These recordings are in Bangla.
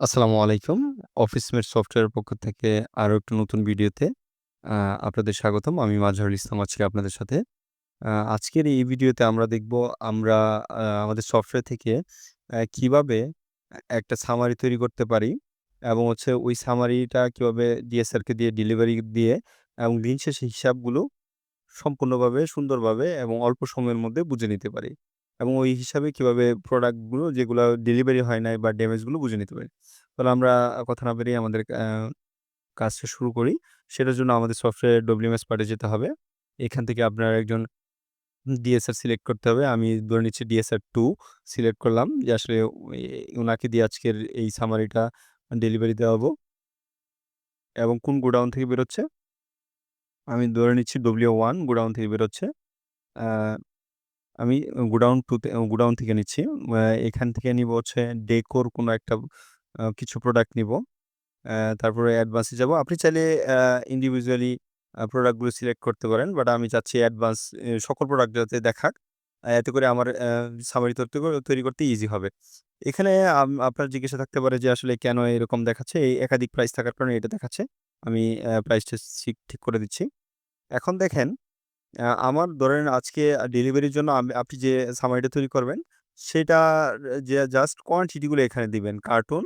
আসসালামু আলাইকুম। অফিসমেট সফটওয়্যারের পক্ষ থেকে আরও একটু নতুন ভিডিওতে আপনাদের স্বাগতম। আমি মাজহারুল ইসলাম আছি আপনাদের সাথে। আজকের এই ভিডিওতে আমরা দেখব, আমরা আমাদের সফটওয়্যার থেকে কীভাবে একটা সামারি তৈরি করতে পারি এবং হচ্ছে ওই সামারিটা কীভাবে ডিএসআরকে দিয়ে ডেলিভারি দিয়ে এবং দিন শেষে হিসাবগুলো সম্পূর্ণভাবে সুন্দরভাবে এবং অল্প সময়ের মধ্যে বুঝে নিতে পারি। এবং ওই হিসাবে কীভাবে প্রোডাক্টগুলো যেগুলো ডেলিভারি হয় নাই বা ড্যামেজগুলো বুঝে নিতে পারি। তাহলে আমরা কথা না বাড়িয়ে আমাদের কাজটা শুরু করি। সেটার জন্য আমাদের সফটওয়্যার WMS পার্টে যেতে হবে। এখান থেকে আপনার একজন ডিএসআর সিলেক্ট করতে হবে। আমি ধরে নিচ্ছি ডিএসআর 2 সিলেক্ট করলাম যে আসলে এ, উনাকে দিয়ে আজকের এই সামারিটা ডেলিভারি দেওয়া দেওয়াবো। এবং কোন গোডাউন থেকে বেরোচ্ছে? আমি ধরে নিচ্ছি W1 গোডাউন থেকে বেরোচ্ছে। আমি গোডাউন 2 তে, গোডাউন থেকে নিচ্ছি। এখান থেকে নিবো হচ্ছে ডেকোর কোনো একটা কিছু প্রোডাক্ট নিবো। তারপরে অ্যাডভান্সে যাব আপনি চাইলে ইন্ডিভিজুয়ালি প্রোডাক্টগুলো সিলেক্ট করতে পারেন। বাট আমি চাচ্ছি অ্যাডভান্স সকল প্রোডাক্ট যাতে দেখাক। এতে করে আমার সামারি তৈরি তৈরি করতে ইজি হবে। এখানে আপনার জিজ্ঞাসা থাকতে পারে যে আসলে কেন এরকম দেখাচ্ছে? এই একাধিক প্রাইস থাকার কারণে এটা দেখাচ্ছে। আমি প্রাইসটা ঠিক করে দিচ্ছি। এখন দেখেন আমার ধরেন আজকে ডেলিভারির জন্য আপনি যে সামারিটা তৈরি করবেন সেটার যে জাস্ট কোয়ান্টিটি গুলো এখানে দিবেন। কার্টুন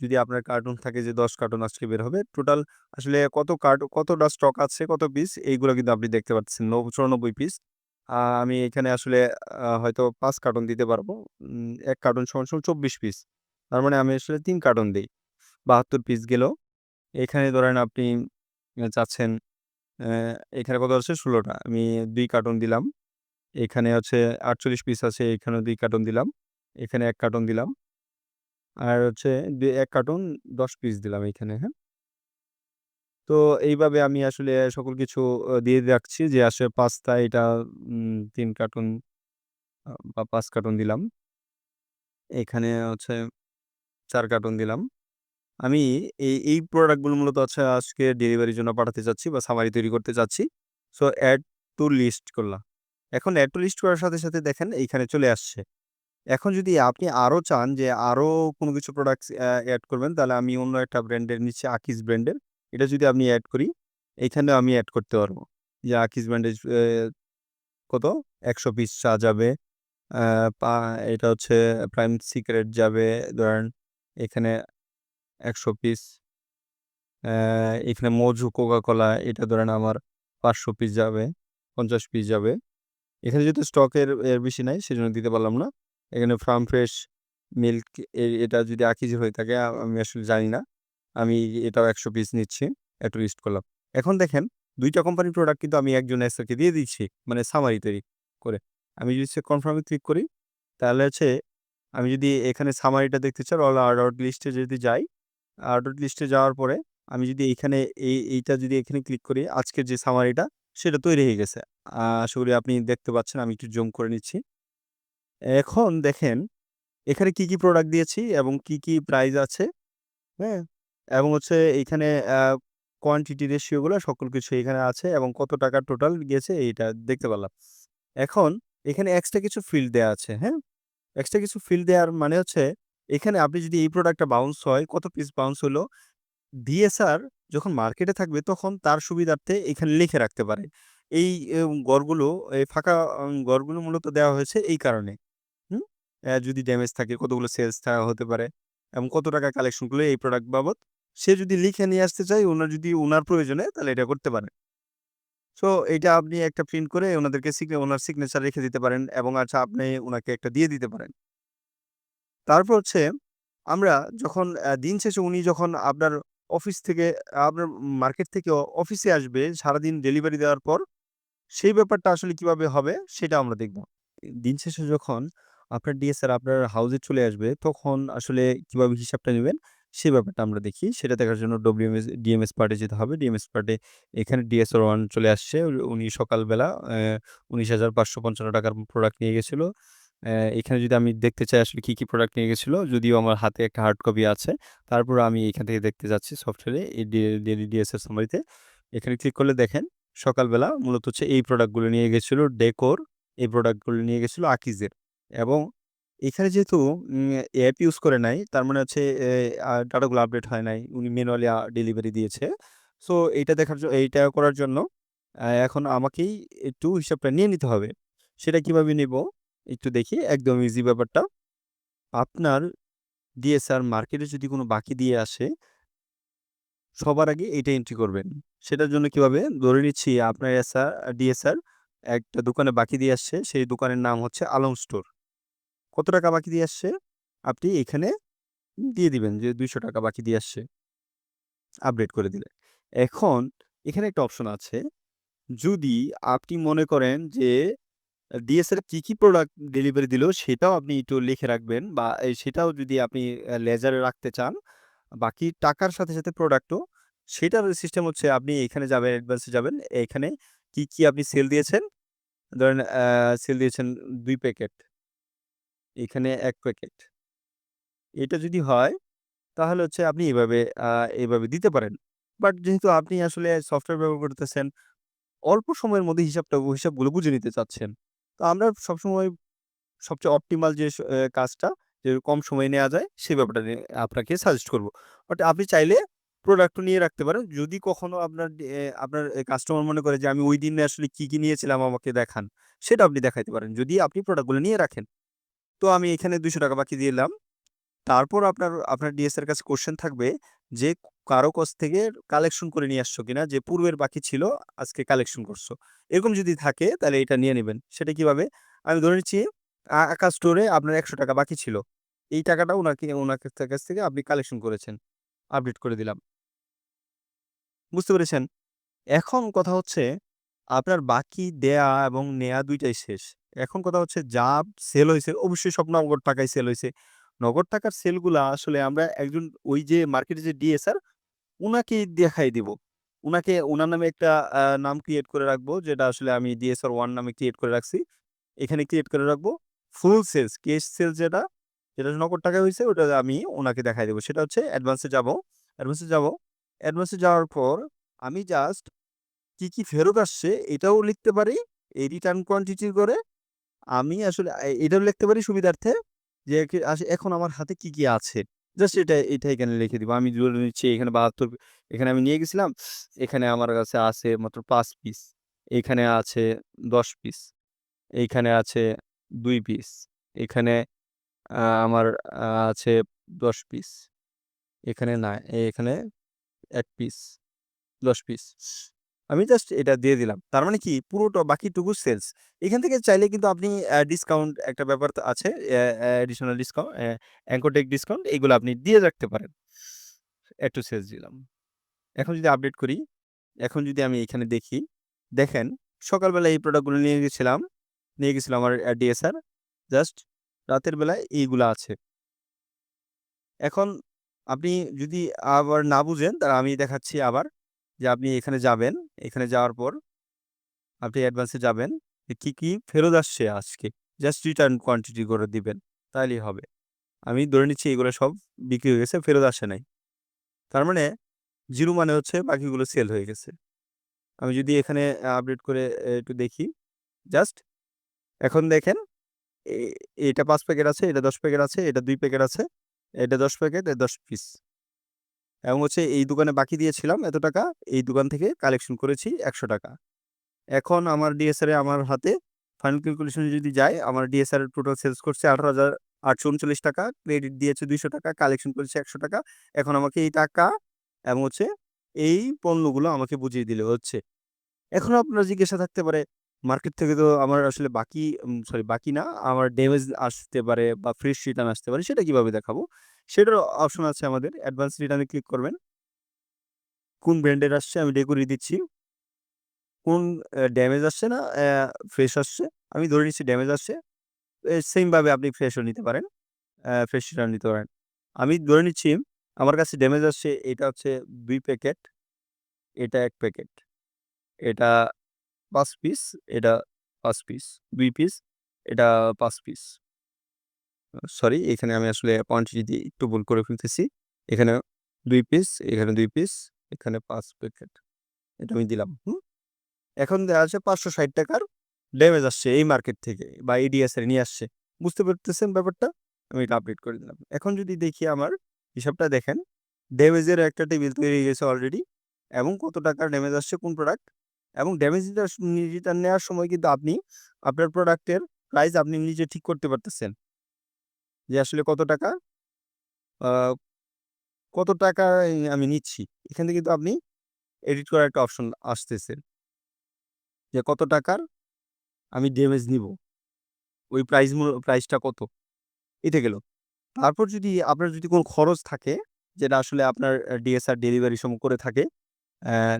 যদি আপনার কার্টুন থাকে যে ১০ কার্টুন আজকে বের হবে। টোটাল আসলে কত কার্ট কতটা স্টক আছে, কত পিস এইগুলো কিন্তু আপনি দেখতে পাচ্ছেন। নব ৯৪ পিস। আমি এখানে আসলে হয়তো ৫ কার্টুন দিতে পারব। ১ কার্টুন সমান, সমান ২৪ পিস। তার মানে আমি আসলে ৩ কার্টুন দেই। ৭২ পিস গেল। এখানে ধরেন আপনি চাচ্ছেন এখানে কত আছে? ষোলোটা আমি দুই কার্টন দিলাম। এখানে হচ্ছে ৪৮ পিস আছে, এখানেও ২ কার্টুন দিলাম। এখানে এক কার্টন দিলাম। আর হচ্ছে দে ১ কার্টুন ১০ পিস দিলাম এইখানে, হ্যাঁ? তো এইভাবে আমি আসলে সকল কিছু দিয়ে রাখছি যে আসলে পাস্তা এটা তিন ৩ কার্টুন বা পাঁচ কার্টন দিলাম। এখানে হচ্ছে চার কার্টুন দিলাম। আমি এই, এই প্রোডাক্টগুলো মূলত হচ্ছে আজকে ডেলিভারির জন্য পাঠাতে চাচ্ছি বা সামারি তৈরি করতে চাচ্ছি। সো অ্যাড টু লিস্ট করলাম। এখন অ্যাড টু লিস্ট করার সাথে, সাথে দেখেন এইখানে চলে আসছে। এখন যদি আপনি আরও চান যে আরও কোনো কিছু প্রোডাক্টস অ্যা এড করবেন তাহলে আমি অন্য একটা ব্র্যান্ডের নিচ্ছি আকিজ ব্র্যান্ডের। এটা যদি আমি অ্যাড করি, এইখানে আমি অ্যাড করতে পারব। যে আকিজ ব্র্যান্ডের কত? ১০০ পিস চা যাবে। পা এটা হচ্ছে প্রাইম সিক্রেট যাবে ধরেন এখানে ১০০ পিস। এখানে মজু কোকা-কোলা এটা ধরেন আমার ৫০০ পিস যাবে, ৫০ পিস যাবে। এখানে যেহেতু স্টকের এর বেশি নাই সেজন্য দিতে পারলাম না। এখানে ফার্ম ফ্রেশ মিল্ক এটা যদি আকিজের হয়ে থাকে আমি আসলে জানি না। আমি এটাও ১০০ পিস নিচ্ছি। একটু লিস্ট করলাম। এখন দেখেন ২ টা কোম্পানির প্রোডাক্ট কিন্তু আমি একজন এসকে দিয়ে দিচ্ছি। মানে সামারি তৈরি করে। আমি যদি হচ্ছে কনফার্ম ক্লিক করি তাহলে হচ্ছে আমি যদি এখানে সামারিটা দেখতে চাই অল অর্ডার লিস্টে যদি যাই, অর্ডার লিস্টে যাওয়ার পরে আমি যদি এইখানে এই এইটা যদি এখানে ক্লিক করি আজকের যে সামারিটা সেটা তৈরি হয়ে গেছে। আশা করি আপনি দেখতে পাচ্ছেন। আমি একটু জুম করে নিচ্ছি। এখন দেখেন এখানে কি, কি প্রোডাক্ট দিয়েছি এবং কি, কি প্রাইস আছে, হ্যাঁ? এবং হচ্ছে এইখানে কোয়ান্টিটি রেশিও গুলা সকল কিছু এখানে আছে এবং কত টাকা টোটাল গিয়েছে এইটা দেখতে পারলাম। এখন এখানে এক্সট্রা কিছু ফিল্ড দেওয়া আছে, হ্যাঁ? এক্সট্রা কিছু ফিল্ড দেওয়ার মানে হচ্ছে এখানে আপনি যদি এই প্রোডাক্টটা বাউন্স হয়, কত পিস বাউন্স হলো? ডিএসআর যখন মার্কেটে থাকবে তখন তার সুবিধার্থে এখানে লিখে রাখতে পারে। এই গড়গুলো এই ফাঁকা গড়গুলো মূলত দেওয়া হয়েছে এই কারণে। হুম? যদি ড্যামেজ থাকে কতগুলো সেলস হতে পারে এবং কত টাকা কালেকশন করলে এই প্রোডাক্ট বাবদ সে যদি লিখে নিয়ে আসতে চায় ওনার যদি উনার প্রয়োজনে তাহলে এটা করতে পারে। সো এটা আপনি একটা প্রিন্ট করে ওনাদেরকে সিগনে উনার সিগনেচার রেখে দিতে পারেন এবং আচ্ছা আপনি ওনাকে একটা দিয়ে দিতে পারেন। তারপর হচ্ছে আমরা যখন দিন শেষে উনি যখন আপনার অফিস থেকে আপনার মার্কেট থেকে অফিসে আসবে সারাদিন ডেলিভারি দেওয়ার পর, সেই ব্যাপারটা আসলে কীভাবে হবে সেটা আমরা দেখব। দিন শেষে যখন আপনার ডিএসআর আপনার হাউসে চলে আসবে তখন আসলে কীভাবে হিসাবটা নিবেন সেই ব্যাপারটা আমরা দেখি। সেটা দেখার জন্য ডব্লিউএমএস ডিএমএস পার্টে যেতে হবে। ডিএমএস পার্টে এখানে ডিএসআর 1 চলে আসছে। উনি সকালবেলা অ্যা ৳১৯,৫৫৫ টাকার প্রোডাক্ট নিয়ে গেছিল। এখানে যদি আমি দেখতে চাই আসলে কি, কি প্রোডাক্ট নিয়ে গেছিল যদিও আমার হাতে একটা হার্ড কপি আছে। তারপরেও আমি এখান থেকে দেখতে যাচ্ছি সফটওয়্যারে এই ডি ডিএসআর সামারিতে। এখানে ক্লিক করলে দেখেন সকালবেলা মূলত হচ্ছে এই প্রোডাক্টগুলো নিয়ে গেছিল ডেকোর, এই প্রোডাক্টগুলো নিয়ে গেছিল আকিজের এবং এখানে যেহেতু অ্যাপ ইউজ করে নাই, তার মানে হচ্ছে ডাটাগুলো আপডেট হয় নাই। উনি ম্যানুয়ালি ডেলিভারি দিয়েছে। সো এইটা দেখার জ এইটা করার জন্য এখন আমাকেই একটু হিসাবটা নিয়ে নিতে হবে। সেটা কীভাবে নিবো? একটু দেখি, একদম ইজি ব্যাপারটা। আপনার ডিএসআর মার্কেটে যদি কোনো বাকি দিয়ে আসে সবার আগে এইটা এন্ট্রি করবেন। সেটার জন্য কীভাবে? ধরে নিচ্ছি আপনার এসআর ডিএসআর একটা দোকানে বাকি দিয়ে আসছে। সেই দোকানের নাম হচ্ছে আলম স্টোর। কত টাকা বাকি দিয়ে আসছে? আপনি এখানে দিয়ে দিবেন যে ৳২০০ বাকি দিয়ে আসছে। আপডেট করে দিলেন। এখন এখানে একটা অপশন আছে। যদি আপনি মনে করেন যে আ ডিএসআর কি, কি প্রোডাক্ট ডেলিভারি দিল সেটাও আপনি একটু লিখে রাখবেন বা সেটাও যদি আপনি লেজারে রাখতে চান, বাকি টাকার সাথে, সাথে প্রোডাক্টও সেটার সিস্টেম হচ্ছে আপনি এখানে যাবেন, অ্যাডভান্সে যাবেন। এখানে কি, কি আপনি সেল দিয়েছেন? ধরেন সেল দিয়েছেন দুই প্যাকেট। এখানে এক প্যাকেট। এটা যদি হয় তাহলে হচ্ছে আপনি এভাবে এভাবে দিতে পারেন। বাট যেহেতু আপনি আসলে সফটওয়্যার ব্যবহার করতেছেন, অল্প সময়ের মধ্যে হিসাবটা হিসাবগুলো বুঝে নিতে চাচ্ছেন। তো আমরা সবসময় সবচেয়ে অপটিমাল যে কাজটা যে কম সময়ে নেওয়া যায় সেই ব্যাপারটা নিয়ে আপনাকে সাজেস্ট করব। বাট আপনি চাইলে প্রোডাক্টও নিয়ে রাখতে পারেন। যদি কখনো আপনার আপনার কাস্টমার মনে করে যে আমি ঐদিনে আসলে কি, কি নিয়েছিলাম আমাকে দেখান। সেটা আপনি দেখাইতে পারেন। যদি আপনি প্রোডাক্টগুলো নিয়ে রাখেন। তো আমি এখানে ৳২০০ বাকি দিয়ে দিলাম। তারপর আপনার আপনার ডিএসআর কাছে কোয়েশ্চেন থাকবে যে কারও কাছ থেকে কালেকশন করে নিয়ে আসছো কিনা? যে পূর্বের বাকি ছিল, আজকে কালেকশন করছ। এরকম যদি থাকে, তাহলে এটা নিয়ে নিবেন। সেটা কীভাবে? আমি ধরে নিচ্ছি আকাশ স্টোরে আপনার ৳১০০ বাকি ছিল। এই টাকাটা ওনাকে উনার কাছ থেকে আপনি কালেকশন করেছেন। আপডেট করে দিলাম। বুঝতে পেরেছেন? এখন কথা হচ্ছে, আপনার বাকি দেয়া এবং নেয়া দুইটাই শেষ। এখন কথা হচ্ছে, যা সেল হয়েছে, অবশ্যই সব নগদ টাকায় সেল হইছে। নগদ টাকার সেলগুলা আসলে আমরা একজন ওই যে মার্কেটে যে ডিএসআর উনাকেই দেখাই দিব। ওনাকে ওনার নামে একটা নাম ক্রিয়েট করে রাখব যেটা আসলে আমি ডিএসআর ওয়ান নামে ক্রিয়েট করে রাখছি। এখানে ক্রিয়েট করে রাখব। ফুল সেলস, ক্যাশ সেলস যেটা, যেটা নগদ টাকা হয়েছে ওটা আমি ওনাকে দেখাই দেবো সেটা হচ্ছে অ্যাডভান্সে যাব অ্যাডভান্সে যাব অ্যাডভান্সে যাওয়ার পর আমি জাস্ট কি, কি ফেরত আসছে এটাও লিখতে পারি। এই রিটার্ন কোয়ান্টিটির করে আমি আসলে এটাও লিখতে পারি সুবিধার্থে যে এখন আমার হাতে কি, কি আছে। জাস্ট এটা এটা এখানে লিখে দিব। আমি ধরে নিচ্ছি এখানে ৭২ এখানে আমি নিয়ে গেছিলাম। এখানে আমার কাছে আছে মাত্র পাঁচ পিস। এখানে আছে ১০ পিস। এইখানে আছে দুই পিস। এখানে আমার আছে ১০ পিস। এখানে না, এখানে এক পিস, ১০ পিস। আমি জাস্ট এটা দিয়ে দিলাম। তার মানে কি পুরোটা বাকিটুকু সেলস। এখান থেকে চাইলে কিন্তু আপনি ডিসকাউন্ট একটা ব্যাপার আছে। Uh uh additional discount uh anchor discount এগুলো আপনি দিয়ে রাখতে পারেন। একটু সেলস দিলাম। এখন যদি আপডেট করি, এখন যদি আমি এখানে দেখি, দেখেন সকালবেলা এই প্রোডাক্টগুলো নিয়ে গেছিলাম। নিয়ে গেছিলাম আমার ডিএসআর। জাস্ট রাতের বেলায় এইগুলা আছে। এখন আপনি যদি আবার না বুঝেন তাহলে আমি দেখাচ্ছি আবার যে আপনি এখানে যাবেন। এখানে যাওয়ার পর আপনি অ্যাডভান্সে যাবেন। কি, কি ফেরত আসছে আজকে। জাস্ট রিটার্ন কোয়ান্টিটি করে দিবেন। তাইলেই হবে। আমি ধরে নিচ্ছি এগুলো সব বিক্রি হয়ে গেছে, ফেরত আসে নাই। তার মানে 0 মানে হচ্ছে বাকিগুলো সেল হয়ে গেছে। আমি যদি এখানে আপডেট করে একটু দেখি। জাস্ট এখন দেখেন এটা পাঁচ প্যাকেট আছে, এটা ১০ প্যাকেট আছে, এটা দুই প্যাকেট আছে, এটা ১০ প্যাকেট, ১০ পিস। এবং হচ্ছে এই দোকানে বাকি দিয়েছিলাম এত টাকা, এই দোকান থেকে কালেকশন করেছি ৳১০০ এখন আমার ডিএসআর আমার হাতে ফাইনাল ক্যালকুলেশন যদি যায় আমার ডিএসআর টোটাল সেলস করছে ৳১৮,৮৩৯ ক্রেডিট দিয়েছে ৳২০০ কালেকশন করেছে ৳১০০ এখন আমাকে এই টাকা এবং হচ্ছে এই পণ্যগুলো আমাকে বুঝিয়ে দিলে হচ্ছে। এখন আপনার জিজ্ঞাসা থাকতে পারে মার্কেট থেকে তো আমার আসলে বাকি সরি বাকি না, আমার ড্যামেজ আসতে পারে বা ফ্রেশ রিটার্ন আসতে পারে। সেটা কীভাবে দেখাবো? সেটারও অপশন আছে আমাদের। অ্যাডভান্স রিটার্ন ক্লিক করবেন। কোন ব্র্যান্ডের আসছে আমি ডে করে দিচ্ছি। কোন ড্যামেজ আসছে না ফ্রেশ আসছে। আমি ধরে নিচ্ছি ড্যামেজ আসছে। এ সেম ভাবে আপনি ফ্রেশও নিতে পারেন। ফ্রেশ রিটার্ন নিতে পারেন। আমি ধরে নিচ্ছি আমার কাছে ড্যামেজ আসছে এটা হচ্ছে দুই প্যাকেট, এটা এক প্যাকেট। এটা পাঁচ পিস, এটা পাঁচ পিস, দুই পিস, এটা পাঁচ পিস। সরি এখানে আমি আসলে কোয়ান্টিটি দিয়ে একটু ভুল করে ফেলতেছি। এখানে দুই পিস, এখানে দুই পিস, এখানে পাঁচ প্যাকেট। এটা আমি দিলাম। হুম? এখন দেখা যাচ্ছে ৳৫৬০ র ড্যামেজ আসছে এই মার্কেট থেকে বা এই ডিএসআর নিয়ে আসছে। বুঝতে পারতেছেন ব্যাপারটা? আমি এটা আপডেট করে দিলাম। এখন যদি দেখি আমার হিসাবটা দেখেন, ড্যামেজের একটা টেবিল তৈরি হয়ে গেছে অলরেডি এবং কত টাকার ড্যামেজ আসছে কোন প্রোডাক্ট এবং ড্যামেজ রিটার রিটার্ন নেওয়ার সময় কিন্তু আপনি আপনার প্রোডাক্টের প্রাইস আপনি নিজে ঠিক করতে পারতেছেন। যে আসলে কত টাকা কত টাকা আমি নিচ্ছি। এখান থেকে কিন্তু আপনি এডিট করার একটা অপশন আসতেছে। যে কত টাকার আমি ড্যামেজ নিবো। ওই প্রাইস প্রাইসটা কত? এটা গেল। তারপর যদি আপনার যদি কোনো খরচ থাকে, যেটা আসলে আপনার ডিএসআর ডেলিভারি সম করে থাকে,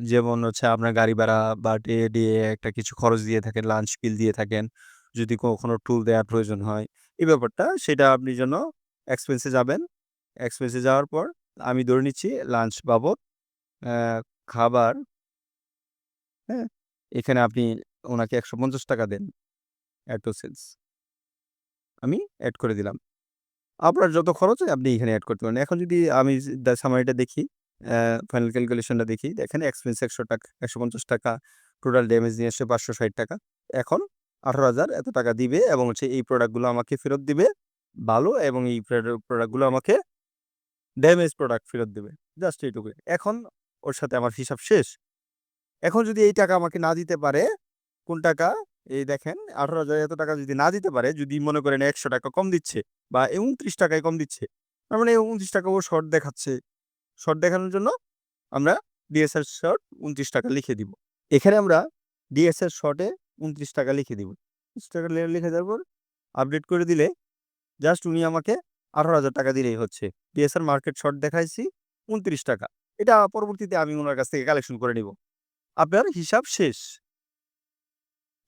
যেমন হচ্ছে আপনার গাড়ি ভাড়া বা ডে, ডে একটা কিছু খরচ দিয়ে থাকেন, লাঞ্চ বিল দিয়ে থাকেন। যদি কখনো টুল দেওয়ার প্রয়োজন হয়, এই ব্যাপারটা সেটা আপনি জন্য এক্সপেন্সে যাবেন। এক্সপেন্সে যাওয়ার পর আমি ধরে নিচ্ছি লাঞ্চ বাবদ খাবার হ্যাঁ? এখানে আপনি ওনাকে ৳১৫০ দেন। Add two. আমি অ্যাড করে দিলাম। আপনার যত খরচ হয় আপনি এখানে অ্যাড করতে পারেন। এখন যদি আমি সামারিটা দেখি, ফাইনাল ক্যালকুলেশনটা দেখি, দেখেন এক্সপেন্স ৳১০০ ৳১৫০ টোটাল ড্যামেজ নিয়ে আসছে ৳৫৬০ এখন ১৮,০০০ এত টাকা দিবে এবং হচ্ছে এই প্রোডাক্টগুলো আমাকে ফেরত দিবে। ভালো এবং এই প্রোডাক্টগুলো আমাকে ড্যামেজ প্রোডাক্ট ফেরত দেবে জাস্ট এইটুকু এখন ওর সাথে আমার হিসাব শেষ। এখন যদি এই টাকা আমাকে না দিতে পারে, কোন টাকা? এই দেখেন ১৮,০০০ এত টাকা যদি না দিতে পারে, যদি মনে করেন ৳১০০ কম দিচ্ছে বা এ ৳২৯ কম দিচ্ছে। তার মানে ৳২৯ ও শর্ট দেখাচ্ছে। শর্ট দেখানোর জন্য আমরা ডিএসআর শর্ট ৳২৯ লিখে দিব। এখানে আমরা ডিএসআর শর্টে ৳২৯ লিখে দিব। ৳২৯ লে লিখে দেওয়ার পর আপডেট করে দিলে জাস্ট উনি আমাকে ৳১৮,০০০ দিলেই হচ্ছে। ডিএসআর মার্কেট শর্ট দেখাইছি ৳২৯ এটা পরবর্তীতে আমি ওনার কাছ থেকে কালেকশন করে নিব। আপনার হিসাব শেষ।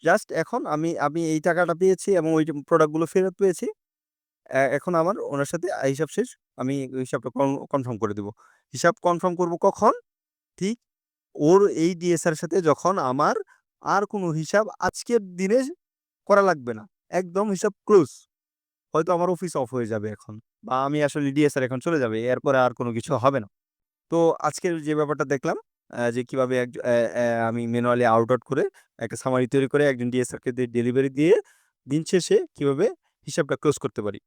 জাস্ট এখন আমি আমি এই টাকাটা পেয়েছি এবং ওই প্রোডাক্টগুলো ফেরত পেয়েছি। এখন আমার ওনার সাথে হিসাব শেষ। আমি হিসাবটা কনফার্ম করে দিব। হিসাব কনফার্ম করব কখন? ঠিক ওর এই ডিএসআর সাথে যখন আমার আর কোনো হিসাব আজকের দিনে করা লাগবে না। একদম হিসাব ক্লোজ। হয়তো আমার অফিস অফ হয়ে যাবে এখন। বা আমি আসলে ডিএসআর এখন চলে যাবে। এরপরে আর কোনো কিছু হবে না। তো আজকের যে ব্যাপারটা দেখলাম যে কীভাবে এক আমি ম্যানুয়ালি আউট আউট করে একটা সামারি তৈরি করে একজন ডিএসআরকে ডেলিভারি দিয়ে দিন শেষে কীভাবে হিসাবটা ক্লোজ করতে পারি।